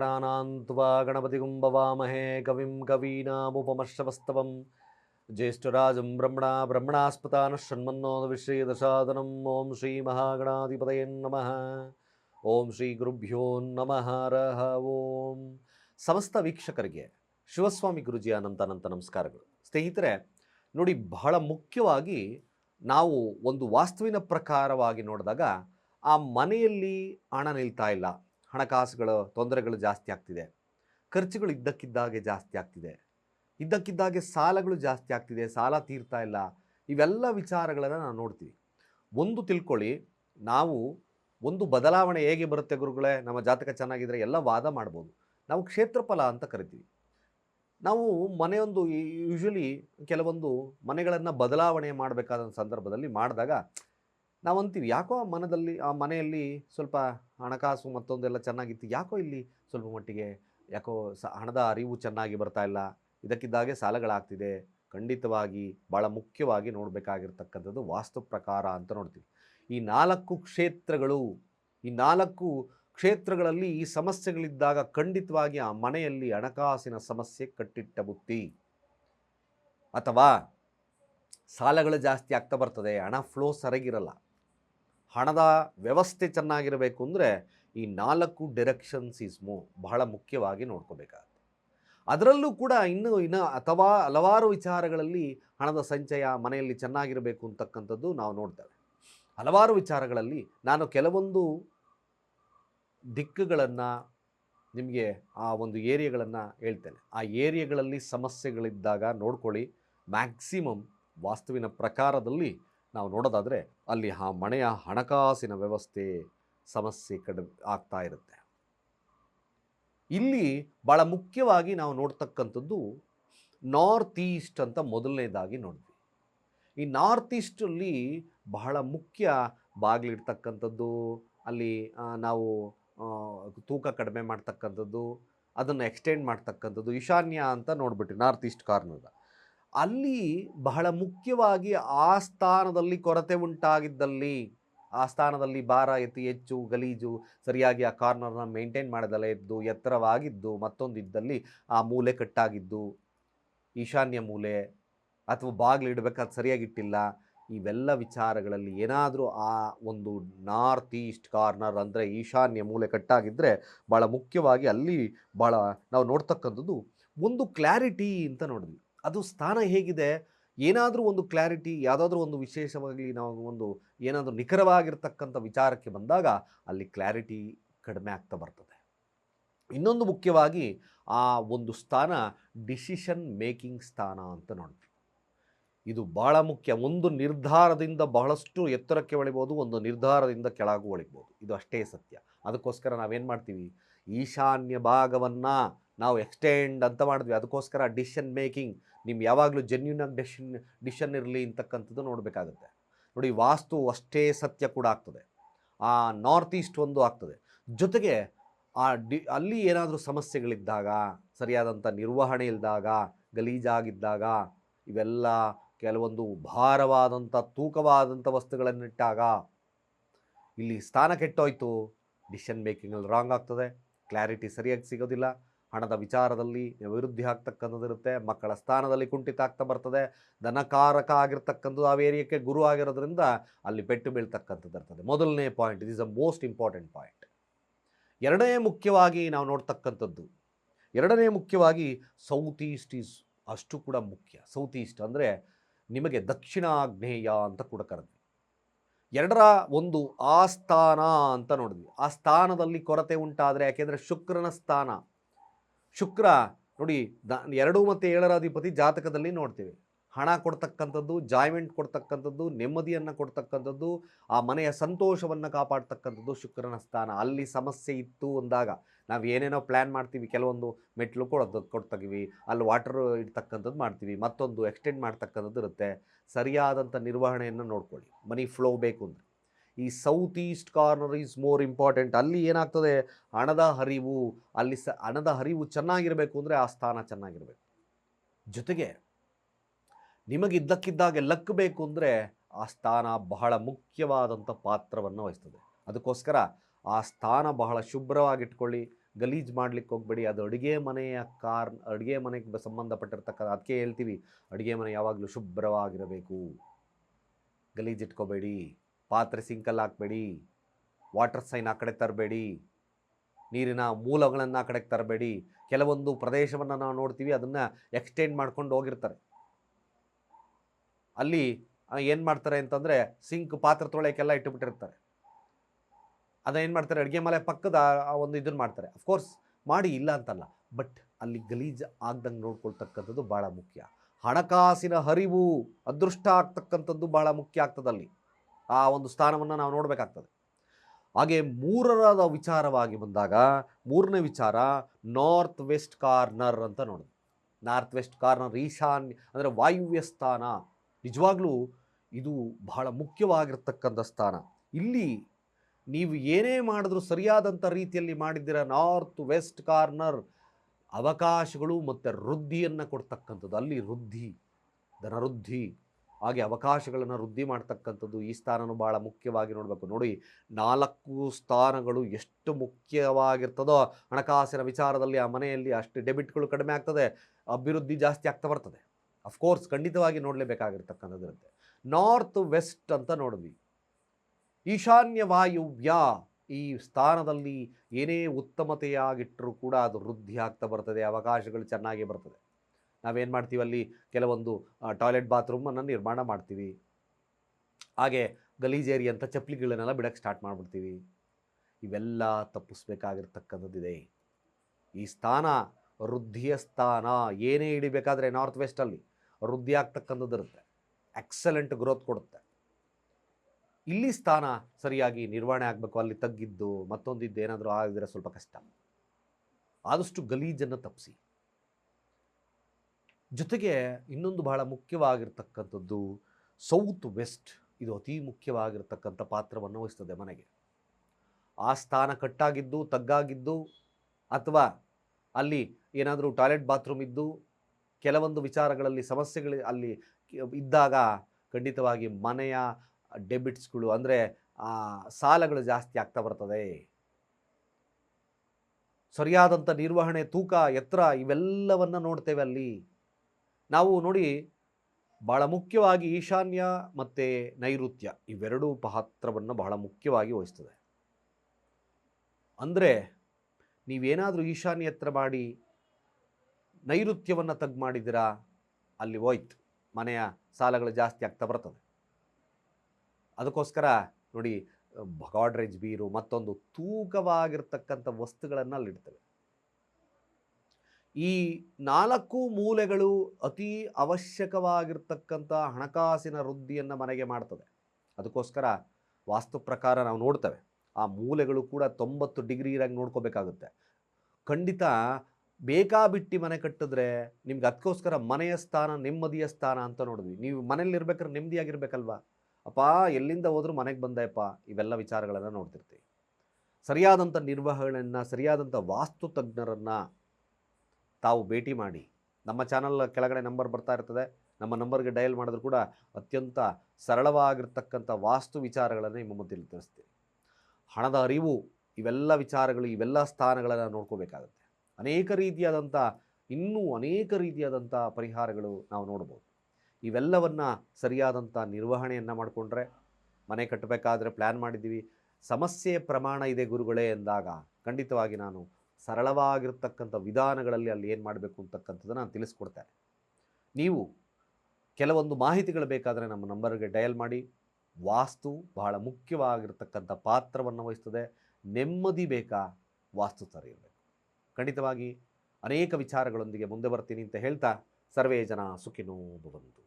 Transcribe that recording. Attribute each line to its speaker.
Speaker 1: ಗಣಾನಾಂತ್ವಾ ಗಣಪತಿಗುಂಬವಾಮಹೇ ಕವಿಂ ಕವೀನಾಮುಪಮರ್ಷವಸ್ತವಂ ಜ್ಯೇಷ್ಠರಾಜಂ ಬ್ರಹ್ಮಣ ಬ್ರಹ್ಮಣಾಸ್ಪತಾನ ಷಣ್ಮನ್ನೋದ ವಿಶ್ರೀದಶಾದನಂ ಓಂ ಶ್ರೀ ಮಹಾಗಣಾಧಿಪತಯೇ ನಮಃ ಓಂ ಶ್ರೀ ಗುರುಭ್ಯೋ ನಮಃ ರಹ ಓಂ ಸಮಸ್ತ ವೀಕ್ಷಕರಿಗೆ ಶಿವಸ್ವಾಮಿ ಗುರುಜಿಯ ಅನಂತ ಅನಂತ ನಮಸ್ಕಾರಗಳು ಸ್ನೇಹಿತರೆ ನೋಡಿ ಬಹಳ ಮುಖ್ಯವಾಗಿ ನಾವು ಒಂದು ವಾಸ್ತುವಿನ ಪ್ರಕಾರವಾಗಿ ನೋಡಿದಾಗ ಆ ಮನೆಯಲ್ಲಿ ಹಣ ನಿಲ್ತಾ ಇಲ್ಲ. ಹಣಕಾಸುಗಳ ತೊಂದರೆಗಳು ಜಾಸ್ತಿ ಆಗ್ತಿದೆ. ಖರ್ಚುಗಳು ಇದ್ದಕ್ಕಿದ್ದಾಗೆ ಜಾಸ್ತಿ ಆಗ್ತಿದೆ. ಇದ್ದಕ್ಕಿದ್ದಾಗೆ ಸಾಲಗಳು ಜಾಸ್ತಿ ಆಗ್ತಿದೆ, ಸಾಲ ತೀರ್ತಾ ಇಲ್ಲ, ಇವೆಲ್ಲ ವಿಚಾರಗಳನ್ನು ನಾವು ನೋಡ್ತೀವಿ. ಒಂದು ತಿಳ್ಕೊಳ್ಳಿ, ನಾವು ಒಂದು ಬದಲಾವಣೆ ಹೇಗೆ ಬರುತ್ತೆ ಗುರುಗಳೇ, ನಮ್ಮ ಜಾತಕ ಚೆನ್ನಾಗಿದ್ದರೆ ಎಲ್ಲ ವಾದ ಮಾಡ್ಬೋದು. ನಾವು ಕ್ಷೇತ್ರಫಲ ಅಂತ ಕರಿತೀವಿ. ನಾವು ಮನೆಯೊಂದು ಯೂಶ್ವಲಿ ಕೆಲವೊಂದು ಮನೆಗಳನ್ನು ಬದಲಾವಣೆ ಮಾಡಬೇಕಾದ ಸಂದರ್ಭದಲ್ಲಿ ಮಾಡಿದಾಗ ನಾವು ಅಂತೀವಿ ಯಾಕೋ ಮನದಲ್ಲಿ, ಆ ಮನೆಯಲ್ಲಿ ಸ್ವಲ್ಪ ಹಣಕಾಸು ಮತ್ತೊಂದೆಲ್ಲ ಚೆನ್ನಾಗಿತ್ತು. ಯಾಕೋ ಇಲ್ಲಿ ಸ್ವಲ್ಪ ಮಟ್ಟಿಗೆ ಯಾಕೋ ಸ, ಹಣದ ಅರಿವು ಚೆನ್ನಾಗಿ ಬರ್ತಾ ಇಲ್ಲ. ಇದಕ್ಕಿದ್ದಾಗೆ ಸಾಲಗಳಾಗ್ತಿದೆ. ಖಂಡಿತವಾಗಿ ಭಾಳ ಮುಖ್ಯವಾಗಿ ನೋಡಬೇಕಾಗಿರ್ತಕ್ಕಂಥದ್ದು ವಾಸ್ತು ಪ್ರಕಾರ ಅಂತ ನೋಡ್ತೀವಿ. ಈ ನಾಲ್ಕು ಕ್ಷೇತ್ರಗಳು, ಈ ನಾಲ್ಕು ಕ್ಷೇತ್ರಗಳಲ್ಲಿ ಈ ಸಮಸ್ಯೆಗಳಿದ್ದಾಗ ಖಂಡಿತವಾಗಿ ಆ ಮನೆಯಲ್ಲಿ ಹಣಕಾಸಿನ ಸಮಸ್ಯೆ ಕಟ್ಟಿಟ್ಟ ಬುತ್ತಿ. ಅಥವಾ ಸಾಲಗಳು ಜಾಸ್ತಿ ಆಗ್ತಾ ಬರ್ತದೆ. ಹಣ ಫ್ಲೋ ಸರಿಗಿರಲ್ಲ. ಹಣದ ವ್ಯವಸ್ಥೆ ಚೆನ್ನಾಗಿರಬೇಕು ಅಂದರೆ ಈ ನಾಲ್ಕು ಡಿರೆಕ್ಷನ್ಸ್ ಈಸ್ ಮೂ ಬಹಳ ಮುಖ್ಯವಾಗಿ ನೋಡ್ಕೋಬೇಕಾಗುತ್ತೆ. ಅದರಲ್ಲೂ ಕೂಡ ಇನ್ನು ಇನ್ನು ಅಥವಾ ಹಲವಾರು ವಿಚಾರಗಳಲ್ಲಿ ಹಣದ ಸಂಚಯ ಮನೆಯಲ್ಲಿ ಚೆನ್ನಾಗಿರಬೇಕು ಅಂತಕ್ಕಂಥದ್ದು ನಾವು ನೋಡ್ತೇವೆ. ಹಲವಾರು ವಿಚಾರಗಳಲ್ಲಿ ನಾನು ಕೆಲವೊಂದು ದಿಕ್ಕುಗಳನ್ನು ನಿಮಗೆ ಆ ಒಂದು ಏರಿಯಾಗಳನ್ನು ಹೇಳ್ತೇನೆ. ಆ ಏರಿಯಾಗಳಲ್ಲಿ ಸಮಸ್ಯೆಗಳಿದ್ದಾಗ ನೋಡ್ಕೊಳ್ಳಿ ಮ್ಯಾಕ್ಸಿಮಮ್ ವಾಸ್ತುವಿನ ಪ್ರಕಾರದಲ್ಲಿ ನಾವು ನೋಡೋದಾದರೆ ಅಲ್ಲಿ ಆ ಮನೆಯ ಹಣಕಾಸಿನ ವ್ಯವಸ್ಥೆ ಸಮಸ್ಯೆ ಕಡಿಮೆ ಆಗ್ತಾ ಇರುತ್ತೆ. ಇಲ್ಲಿ ಭಾಳ ಮುಖ್ಯವಾಗಿ ನಾವು ನೋಡ್ತಕ್ಕಂಥದ್ದು ನಾರ್ತ್ ಈಸ್ಟ್ ಅಂತ ಮೊದಲನೇದಾಗಿ ನೋಡಿದ್ವಿ. ಈ ನಾರ್ತ್ ಈಸ್ಟಲ್ಲಿ ಬಹಳ ಮುಖ್ಯ ಬಾಗಿಲಿಡ್ತಕ್ಕಂಥದ್ದು ಅಲ್ಲಿ ನಾವು ತೂಕ ಕಡಿಮೆ ಮಾಡ್ತಕ್ಕಂಥದ್ದು, ಅದನ್ನು ಎಕ್ಸ್ಟೆಂಡ್ ಮಾಡ್ತಕ್ಕಂಥದ್ದು, ಈಶಾನ್ಯ ಅಂತ ನೋಡ್ಬಿಟ್ರಿ ನಾರ್ತ್ ಈಸ್ಟ್ ಕಾರ್ನರ್ ಅಲ್ಲಿ ಬಹಳ ಮುಖ್ಯವಾಗಿ ಆ ಸ್ಥಾನದಲ್ಲಿ ಕೊರತೆ ಉಂಟಾಗಿದ್ದಲ್ಲಿ, ಆ ಸ್ಥಾನದಲ್ಲಿ ಭಾರ ಎತ್ತಿ ಹೆಚ್ಚು ಗಲೀಜು ಸರಿಯಾಗಿ ಆ ಕಾರ್ನರ್ನ ಮೇಂಟೈನ್ ಮಾಡದಲ್ಲೇ ಇದ್ದು, ಎತ್ತರವಾಗಿದ್ದು ಮತ್ತೊಂದಿದ್ದಲ್ಲಿ ಆ ಮೂಲೆ ಕಟ್ಟಾಗಿದ್ದು, ಈಶಾನ್ಯ ಮೂಲೆ ಅಥವಾ ಬಾಗಿಲು ಇಡಬೇಕಾದ್ರೆ ಸರಿಯಾಗಿಟ್ಟಿಲ್ಲ ಇವೆಲ್ಲ ವಿಚಾರಗಳಲ್ಲಿ ಏನಾದರೂ ಆ ಒಂದು ನಾರ್ತ್ ಈಸ್ಟ್ ಕಾರ್ನರ್ ಅಂದರೆ ಈಶಾನ್ಯ ಮೂಲೆ ಕಟ್ಟಾಗಿದ್ದರೆ ಭಾಳ ಮುಖ್ಯವಾಗಿ ಅಲ್ಲಿ ಭಾಳ ನಾವು ನೋಡ್ತಕ್ಕಂಥದ್ದು ಒಂದು ಕ್ಲಾರಿಟಿ ಅಂತ ನೋಡಿದ್ವಿ. ಅದು ಸ್ಥಾನ ಹೇಗಿದೆ? ಏನಾದರೂ ಒಂದು ಕ್ಲಾರಿಟಿ, ಯಾವುದಾದ್ರೂ ಒಂದು ವಿಶೇಷವಾಗಿ ನಾವು ಒಂದು ಏನಾದರೂ ನಿಖರವಾಗಿರ್ತಕ್ಕಂಥ ವಿಚಾರಕ್ಕೆ ಬಂದಾಗ ಅಲ್ಲಿ ಕ್ಲಾರಿಟಿ ಕಡಿಮೆ ಆಗ್ತಾ ಬರ್ತದೆ. ಇನ್ನೊಂದು ಮುಖ್ಯವಾಗಿ ಆ ಒಂದು ಸ್ಥಾನ ಡಿಸಿಷನ್ ಮೇಕಿಂಗ್ ಸ್ಥಾನ ಅಂತ ನೋಡ್ತೀವಿ. ಇದು ಬಹಳ ಮುಖ್ಯ. ಒಂದು ನಿರ್ಧಾರದಿಂದ ಬಹಳಷ್ಟು ಎತ್ತರಕ್ಕೆ ಒಳಿಬೋದು, ಒಂದು ನಿರ್ಧಾರದಿಂದ ಕೆಳಗೂ ಒಳಿಬೋದು. ಇದು ಅಷ್ಟೇ ಸತ್ಯ. ಅದಕ್ಕೋಸ್ಕರ ನಾವೇನು ಮಾಡ್ತೀವಿ? ಈಶಾನ್ಯ ಭಾಗವನ್ನು ನಾವು ಎಕ್ಸ್ಟೆಂಡ್ ಅಂತ ಮಾಡಿದ್ವಿ. ಅದಕ್ಕೋಸ್ಕರ ಡಿಸಿಷನ್ ಮೇಕಿಂಗ್ ನಿಮ್ಮ ಯಾವಾಗಲೂ ಜೆನ್ಯೂನ್ ಆಗಿ ಡಿಸಿಷನ್ ಡಿಸಿಷನ್ ಇರಲಿ ಅಂತಕ್ಕಂಥದ್ದು ನೋಡಬೇಕಾಗುತ್ತೆ. ನೋಡಿ, ವಾಸ್ತು ಅಷ್ಟೇ ಸತ್ಯ ಕೂಡ ಆಗ್ತದೆ. ಆ ನಾರ್ತ್ ಈಸ್ಟ್ ಒಂದು ಆಗ್ತದೆ. ಜೊತೆಗೆ ಆ ಡಿ, ಅಲ್ಲಿ ಏನಾದರೂ ಸಮಸ್ಯೆಗಳಿದ್ದಾಗ ಸರಿಯಾದಂಥ ನಿರ್ವಹಣೆ ಇಲ್ಲದಾಗ ಗಲೀಜಾಗಿದ್ದಾಗ, ಇವೆಲ್ಲ ಕೆಲವೊಂದು ಭಾರವಾದಂಥ ತೂಕವಾದಂಥ ವಸ್ತುಗಳನ್ನಿಟ್ಟಾಗ ಇಲ್ಲಿ ಸ್ಥಾನ ಕೆಟ್ಟೋಯ್ತು. ಡಿಸಿಷನ್ ಮೇಕಿಂಗಲ್ಲಿ ರಾಂಗ್ ಆಗ್ತದೆ. ಕ್ಲಾರಿಟಿ ಸರಿಯಾಗಿ ಸಿಗೋದಿಲ್ಲ. ಹಣದ ವಿಚಾರದಲ್ಲಿ ಅಭಿವೃದ್ಧಿ ಆಗ್ತಕ್ಕಂಥದ್ದಿರುತ್ತೆ ಮಕ್ಕಳ ಸ್ಥಾನದಲ್ಲಿ ಕುಂಠಿತ ಆಗ್ತಾ ಬರ್ತದೆ, ಧನಕಾರಕ ಆಗಿರ್ತಕ್ಕಂಥದ್ದು ಆ ಏರಿಯಾಕ್ಕೆ ಗುರು ಆಗಿರೋದ್ರಿಂದ ಅಲ್ಲಿ ಪೆಟ್ಟು ಬೀಳ್ತಕ್ಕಂಥದ್ದು ಇರ್ತದೆ ಮೊದಲನೇ point is a most important point ಎರಡನೇ ಮುಖ್ಯವಾಗಿ ನಾವು ನೋಡ್ತಕ್ಕಂಥದ್ದು, ಎರಡನೇ ಮುಖ್ಯವಾಗಿ ಸೌತ್ ಈಸ್ಟ್ ಈಸ್ ಅಷ್ಟು ಕೂಡ ಮುಖ್ಯ. ಸೌತ್ ಈಸ್ಟ್ ಅಂದರೆ ನಿಮಗೆ ದಕ್ಷಿಣ ಆಗ್ನೇಯ ಅಂತ ಕೂಡ ಕರೆದ್ವಿ. ಎರಡರ ಒಂದು ಆಸ್ಥಾನ ಅಂತ ನೋಡಿದ್ವಿ. ಆ ಸ್ಥಾನದಲ್ಲಿ ಕೊರತೆ ಉಂಟಾದರೆ ಯಾಕೆಂದರೆ ಶುಕ್ರನ ಸ್ಥಾನ. ಶುಕ್ರ, ನೋಡಿ ದ, ಎರಡು ಮತ್ತು ಏಳರ ಅಧಿಪತಿ ಜಾತಕದಲ್ಲಿ ನೋಡ್ತೀವಿ. ಹಣ ಕೊಡ್ತಕ್ಕಂಥದ್ದು, ಜಾಯ್ಮೆಂಟ್ ಕೊಡ್ತಕ್ಕಂಥದ್ದು, ನೆಮ್ಮದಿಯನ್ನು ಕೊಡ್ತಕ್ಕಂಥದ್ದು, ಆ ಮನೆಯ ಸಂತೋಷವನ್ನು ಕಾಪಾಡ್ತಕ್ಕಂಥದ್ದು ಶುಕ್ರನ ಸ್ಥಾನ. ಅಲ್ಲಿ ಸಮಸ್ಯೆ ಇತ್ತು ಅಂದಾಗ ನಾವು ಏನೇನೋ ಪ್ಲ್ಯಾನ್ ಮಾಡ್ತೀವಿ, ಕೆಲವೊಂದು ಮೆಟ್ಲು ಕೊಡೋದು ಕೊಡ್ತೀವಿ ಅಲ್ಲಿ ವಾಟರ್ ಇಡ್ತಕ್ಕಂಥದ್ದು ಮಾಡ್ತೀವಿ. ಮತ್ತೊಂದು ಎಕ್ಸ್ಟೆಂಡ್ ಮಾಡ್ತಕ್ಕಂಥದ್ದು ಇರುತ್ತೆ. ಸರಿಯಾದಂಥ ನಿರ್ವಹಣೆಯನ್ನು ನೋಡ್ಕೊಳ್ಳಿ. ಮನಿ ಫ್ಲೋ ಬೇಕು ಅಂದರೆ. ಈ south east corner is more important ಅಲ್ಲಿ ಏನಾಗ್ತದೆ? ಹಣದ ಹರಿವು, ಅಲ್ಲಿ ಸ, ಹಣದ ಹರಿವು ಚೆನ್ನಾಗಿರಬೇಕು ಅಂದರೆ ಆ ಸ್ಥಾನ ಚೆನ್ನಾಗಿರಬೇಕು. ಜೊತೆಗೆ ನಿಮಗಿದ್ದಕ್ಕಿದ್ದಾಗೆ ಲಕ್ ಬೇಕು ಅಂದರೆ ಆ ಸ್ಥಾನ ಬಹಳ ಮುಖ್ಯವಾದಂಥ ಪಾತ್ರವನ್ನು ವಹಿಸ್ತದೆ. ಅದಕ್ಕೋಸ್ಕರ ಆ ಸ್ಥಾನ ಬಹಳ ಶುಭ್ರವಾಗಿಟ್ಕೊಳ್ಳಿ. ಗಲೀಜು ಮಾಡ್ಲಿಕ್ಕೆ ಹೋಗಬೇಡಿ. ಅದು ಅಡುಗೆ ಮನೆಯ ಕಾರ್, ಅಡುಗೆ ಮನೆಗೆ ಸಂಬಂಧಪಟ್ಟಿರ್ತಕ್ಕಂಥ ಸಂಬಂಧಪಟ್ಟಿರ್ತಕ್ಕ ಅದಕ್ಕೆ ಹೇಳ್ತೀವಿ, ಅಡುಗೆ ಮನೆ ಯಾವಾಗಲೂ ಶುಭ್ರವಾಗಿರಬೇಕು. ಗಲೀಜು ಇಟ್ಕೋಬೇಡಿ. ಪಾತ್ರೆ ಸಿಂಕಲ್ಲಿ ಹಾಕಬೇಡಿ. ವಾಟರ್ ಸೈನ್ ಆ ಕಡೆ ತರಬೇಡಿ. ನೀರಿನ ಮೂಲಗಳನ್ನು ಆ ಕಡೆಗೆ ತರಬೇಡಿ. ಕೆಲವೊಂದು ಪ್ರದೇಶವನ್ನು ನಾವು ನೋಡ್ತೀವಿ, ಅದನ್ನು ಎಕ್ಸ್ಟೆಂಡ್ ಮಾಡ್ಕೊಂಡು ಹೋಗಿರ್ತಾರೆ. ಅಲ್ಲಿ ಏನು ಮಾಡ್ತಾರೆ ಅಂತಂದರೆ ಸಿಂಕ್ ಪಾತ್ರೆ ತೊಳೆಯೋಕ್ಕೆಲ್ಲ ಇಟ್ಟುಬಿಟ್ಟಿರ್ತಾರೆ ಅದೇನು ಮಾಡ್ತಾರೆ, ಅಡುಗೆ ಮಲೆ ಪಕ್ಕದ ಆ- ಒಂದು ಇದನ್ನು ಮಾಡ್ತಾರೆ. ಅಫ್ಕೋರ್ಸ್ ಮಾಡಿ ಇಲ್ಲ ಅಂತಲ್ಲ ಬಟ್ ಅಲ್ಲಿ ಗಲೀಜು ಆಗ್ದಂಗೆ ನೋಡ್ಕೊಳ್ತಕ್ಕಂಥದ್ದು ಭಾಳ ಮುಖ್ಯ. ಹಣಕಾಸಿನ ಹರಿವು, ಅದೃಷ್ಟ ಆಗ್ತಕ್ಕಂಥದ್ದು ಭಾಳ ಮುಖ್ಯ ಆಗ್ತದಲ್ಲಿ ಆ ಒಂದು ಸ್ಥಾನವನ್ನು ನಾವು ನೋಡಬೇಕಾಗ್ತದೆ. ಹಾಗೆ ಮೂರರಾದ ವಿಚಾರವಾಗಿ ಬಂದಾಗ, ಮೂರನೇ ವಿಚಾರ ನಾರ್ತ್ ವೆಸ್ಟ್ ಕಾರ್ನರ್ ಅಂತ ನೋಡೋದು. ನಾರ್ತ್ ವೆಸ್ಟ್ ಕಾರ್ನರ್ ಈಶಾನ್ಯ ಅಂದರೆ ವಾಯುವ್ಯ ಸ್ಥಾನ. ನಿಜವಾಗ್ಲೂ ಇದು ಬಹಳ ಮುಖ್ಯವಾಗಿರ್ತಕ್ಕಂಥ ಸ್ಥಾನ. ಇಲ್ಲಿ ನೀವು ಏನೇ ಮಾಡಿದ್ರೂ ಸರಿಯಾದಂಥ ರೀತಿಯಲ್ಲಿ ಮಾಡಿದ್ದೀರ ನಾರ್ತ್ ವೆಸ್ಟ್ ಕಾರ್ನರ್, ಅವಕಾಶಗಳು ಮತ್ತು ವೃದ್ಧಿಯನ್ನು ಕೊಡ್ತಕ್ಕಂಥದ್ದು. ಅಲ್ಲಿ ವೃದ್ಧಿ, ಧನವೃದ್ಧಿ ಹಾಗೆ ಅವಕಾಶಗಳನ್ನು ವೃದ್ಧಿ ಮಾಡ್ತಕ್ಕಂಥದ್ದು ಈ ಸ್ಥಾನನೂ ಭಾಳ ಮುಖ್ಯವಾಗಿ ನೋಡಬೇಕು. ನೋಡಿ, ನಾಲ್ಕು ಸ್ಥಾನಗಳು ಎಷ್ಟು ಮುಖ್ಯವಾಗಿರ್ತದೋ ಹಣಕಾಸಿನ ವಿಚಾರದಲ್ಲಿ ಆ ಮನೆಯಲ್ಲಿ ಅಷ್ಟು ಡೆಬಿಟ್ಗಳು ಕಡಿಮೆ ಆಗ್ತದೆ, ಅಭಿವೃದ್ಧಿ ಜಾಸ್ತಿ ಆಗ್ತಾ ಬರ್ತದೆ. ಅಫ್ಕೋರ್ಸ್ ಖಂಡಿತವಾಗಿ ನೋಡಲೇಬೇಕಾಗಿರ್ತಕ್ಕಂಥದ್ದು ಇರುತ್ತೆ ನಾರ್ತ್ ವೆಸ್ಟ್ ಅಂತ ನೋಡಿದ್ವಿ. ಈಶಾನ್ಯ ವಾಯುವ್ಯ ಈ ಸ್ಥಾನದಲ್ಲಿ ಏನೇ ಉತ್ತಮತೆಯಾಗಿಟ್ಟರೂ ಕೂಡ ಅದು ವೃದ್ಧಿ ಆಗ್ತಾ ಬರ್ತದೆ, ಅವಕಾಶಗಳು ಚೆನ್ನಾಗಿ ಬರ್ತದೆ. ನಾವೇನು ಮಾಡ್ತೀವಿ ಅಲ್ಲಿ? ಕೆಲವೊಂದು ಟಾಯ್ಲೆಟ್ ಬಾತ್ರೂಮನ್ನು ನಿರ್ಮಾಣ ಮಾಡ್ತೀವಿ. ಹಾಗೆ ಗಲೀಜೇರಿ ಅಂತ ಚಪ್ಪಲಿಗಳನ್ನೆಲ್ಲ ಬಿಡೋಕ್ಕೆ ಸ್ಟಾರ್ಟ್ ಮಾಡಿಬಿಡ್ತೀವಿ. ಇವೆಲ್ಲ ತಪ್ಪಿಸ್ಬೇಕಾಗಿರ್ತಕ್ಕಂಥದ್ದಿದೆ. ಈ ಸ್ಥಾನ, ವೃದ್ಧಿಯ ಸ್ಥಾನ, ಏನೇ ಹಿಡಿಬೇಕಾದ್ರೆ ನಾರ್ತ್ ವೆಸ್ಟಲ್ಲಿ ವೃದ್ಧಿ ಆಗ್ತಕ್ಕಂಥದ್ದು ಇರುತ್ತೆ. ಎಕ್ಸಲೆಂಟ್ ಗ್ರೋತ್ ಕೊಡುತ್ತೆ. ಇಲ್ಲಿ ಸ್ಥಾನ ಸರಿಯಾಗಿ ನಿರ್ವಹಣೆ ಆಗಬೇಕು, ಅಲ್ಲಿ ತಗ್ಗಿದ್ದು ಮತ್ತೊಂದಿದ್ದು ಏನಾದರೂ ಆಗಿದ್ರೆ ಸ್ವಲ್ಪ ಕಷ್ಟ. ಆದಷ್ಟು ಗಲೀಜನ್ನು ತಪ್ಪಿಸಿ. ಜೊತೆಗೆ ಇನ್ನೊಂದು ಬಹಳ ಮುಖ್ಯವಾಗಿರ್ತಕ್ಕಂಥದ್ದು ಸೌತ್ ವೆಸ್ಟ್. ಇದು ಅತಿ ಮುಖ್ಯವಾಗಿರ್ತಕ್ಕಂಥ ಪಾತ್ರವನ್ನು ವಹಿಸ್ತದೆ ಮನೆಗೆ. ಆ ಸ್ಥಾನ ಕಟ್ಟಾಗಿದ್ದು, ತಗ್ಗಾಗಿದ್ದು, ಅಥವಾ ಅಲ್ಲಿ ಏನಾದರೂ ಟಾಯ್ಲೆಟ್ ಬಾತ್ರೂಮ್ ಇದ್ದು, ಕೆಲವೊಂದು ವಿಚಾರಗಳಲ್ಲಿ ಸಮಸ್ಯೆಗಳು ಅಲ್ಲಿ ಇದ್ದಾಗ ಖಂಡಿತವಾಗಿ ಮನೆಯ ಡೆಬಿಟ್ಸ್ಗಳು ಅಂದರೆ ಸಾಲಗಳು ಜಾಸ್ತಿ ಆಗ್ತಾ ಬರ್ತದೆ. ಸರಿಯಾದಂಥ ನಿರ್ವಹಣೆ, ತೂಕ, ಎತ್ತರ ಇವೆಲ್ಲವನ್ನು ನೋಡ್ತೇವೆ ಅಲ್ಲಿ. ನಾವು ನೋಡಿ ಭಾಳ ಮುಖ್ಯವಾಗಿ ಈಶಾನ್ಯ ಮತ್ತು ನೈಋತ್ಯ ಇವೆರಡೂ ಪಾತ್ರವನ್ನು ಬಹಳ ಮುಖ್ಯವಾಗಿ ವಹಿಸ್ತದೆ. ಅಂದರೆ ನೀವೇನಾದರೂ ಈಶಾನ್ಯ ಹತ್ರ ಮಾಡಿ ನೈಋತ್ಯವನ್ನು ತಗ್ ಮಾಡಿದಿರಾ ಅಲ್ಲಿ ಹೋಯ್ತು, ಮನೆಯ ಸಾಲಗಳು ಜಾಸ್ತಿ ಆಗ್ತಾ ಬರ್ತದೆ. ಅದಕ್ಕೋಸ್ಕರ ನೋಡಿ ಗಾಡ್ರೇಜ್ ಬೀರು ಮತ್ತೊಂದು ತೂಕವಾಗಿರ್ತಕ್ಕಂಥ ವಸ್ತುಗಳನ್ನು ಅಲ್ಲಿಡ್ತೇವೆ. ಈ ನಾಲ್ಕು ಮೂಲೆಗಳು ಅತಿ ಅವಶ್ಯಕವಾಗಿರ್ತಕ್ಕಂಥ ಹಣಕಾಸಿನ ವೃದ್ಧಿಯನ್ನು ಮನೆಗೆ ಮಾಡ್ತದೆ. ಅದಕ್ಕೋಸ್ಕರ ವಾಸ್ತು ಪ್ರಕಾರ ನಾವು ನೋಡ್ತೇವೆ. ಆ ಮೂಲೆಗಳು ಕೂಡ ತೊಂಬತ್ತು ಡಿಗ್ರಿ ಇರಂಗೆ ನೋಡ್ಕೋಬೇಕಾಗುತ್ತೆ. ಖಂಡಿತ ಬೇಕಾಬಿಟ್ಟಿ ಮನೆ ಕಟ್ಟಿದ್ರೆ ನಿಮ್ಗೆ ಅದಕ್ಕೋಸ್ಕರ ಮನೆಯ ಸ್ಥಾನ, ನೆಮ್ಮದಿಯ ಸ್ಥಾನ ಅಂತ ನೋಡಿದ್ವಿ. ನೀವು ಮನೇಲಿ ಇರ್ಬೇಕಾದ್ರೆ ನೆಮ್ಮದಿಯಾಗಿರ್ಬೇಕಲ್ವಾ? ಅಪ್ಪ, ಎಲ್ಲಿಂದ ಹೋದ್ರೂ ಮನೆಗೆ ಬಂದೆಪ್ಪ ಇವೆಲ್ಲ ವಿಚಾರಗಳನ್ನು ನೋಡ್ತಿರ್ತೀವಿ. ಸರಿಯಾದಂಥ ನಿರ್ವಹಣೆಯನ್ನು, ಸರಿಯಾದಂಥ ವಾಸ್ತು ತಜ್ಞರನ್ನು ತಾವು ಭೇಟಿ ಮಾಡಿ. ನಮ್ಮ ಚಾನಲ್ ಕೆಳಗಡೆ ನಂಬರ್ ಬರ್ತಾ ಇರ್ತದೆ. ನಮ್ಮ ನಂಬರ್ಗೆ ಡಯಲ್ ಮಾಡಿದ್ರು ಕೂಡ ಅತ್ಯಂತ ಸರಳವಾಗಿರ್ತಕ್ಕಂಥ ವಾಸ್ತು ವಿಚಾರಗಳನ್ನು ನಿಮ್ಮ ಮುಂದೆ ತಿಳಿಸ್ತೀವಿ ಹಣದ ಅರಿವು, ಇವೆಲ್ಲ ವಿಚಾರಗಳು, ಇವೆಲ್ಲ ಸ್ಥಾನಗಳನ್ನು ನೋಡ್ಕೋಬೇಕಾಗುತ್ತೆ. ಅನೇಕ ರೀತಿಯಾದಂಥ, ಇನ್ನೂ ಅನೇಕ ರೀತಿಯಾದಂಥ ಪರಿಹಾರಗಳು ನಾವು ನೋಡ್ಬೋದು. ಇವೆಲ್ಲವನ್ನು ಸರಿಯಾದಂಥ ನಿರ್ವಹಣೆಯನ್ನು ಮಾಡಿಕೊಂಡ್ರೆ, ಮನೆ ಕಟ್ಟಬೇಕಾದ್ರೆ ಪ್ಲ್ಯಾನ್ ಮಾಡಿದ್ದೀವಿ, ಸಮಸ್ಯೆ ಪ್ರಮಾಣ ಇದೆ ಗುರುಗಳೇ ಎಂದಾಗ ಖಂಡಿತವಾಗಿ ನಾನು ಸರಳವಾಗಿರ್ತಕ್ಕಂಥ ವಿಧಾನಗಳಲ್ಲಿ ಅಲ್ಲಿ ಏನು ಮಾಡಬೇಕು ಅಂತಕ್ಕಂಥದ್ದು ನಾನು ತಿಳಿಸ್ಕೊಡ್ತೇನೆ. ನೀವು ಕೆಲವೊಂದು ಮಾಹಿತಿಗಳು ಬೇಕಾದರೆ ನಮ್ಮ ನಂಬರ್ಗೆ ಡಯಲ್ ಮಾಡಿ. ವಾಸ್ತು ಬಹಳ ಮುಖ್ಯವಾಗಿರ್ತಕ್ಕಂಥ ಪಾತ್ರವನ್ನು ವಹಿಸ್ತದೆ. ನೆಮ್ಮದಿ ಬೇಕಾ ವಾಸ್ತು ಸರಿ ಇರಬೇಕು ಖಂಡಿತವಾಗಿ ಅನೇಕ ವಿಚಾರಗಳೊಂದಿಗೆ ಮುಂದೆ ಬರ್ತೀನಿ ಅಂತ ಹೇಳ್ತಾ ಸರ್ವೇ ಜನ ಸುಖಿನೋ ಭವಂತು.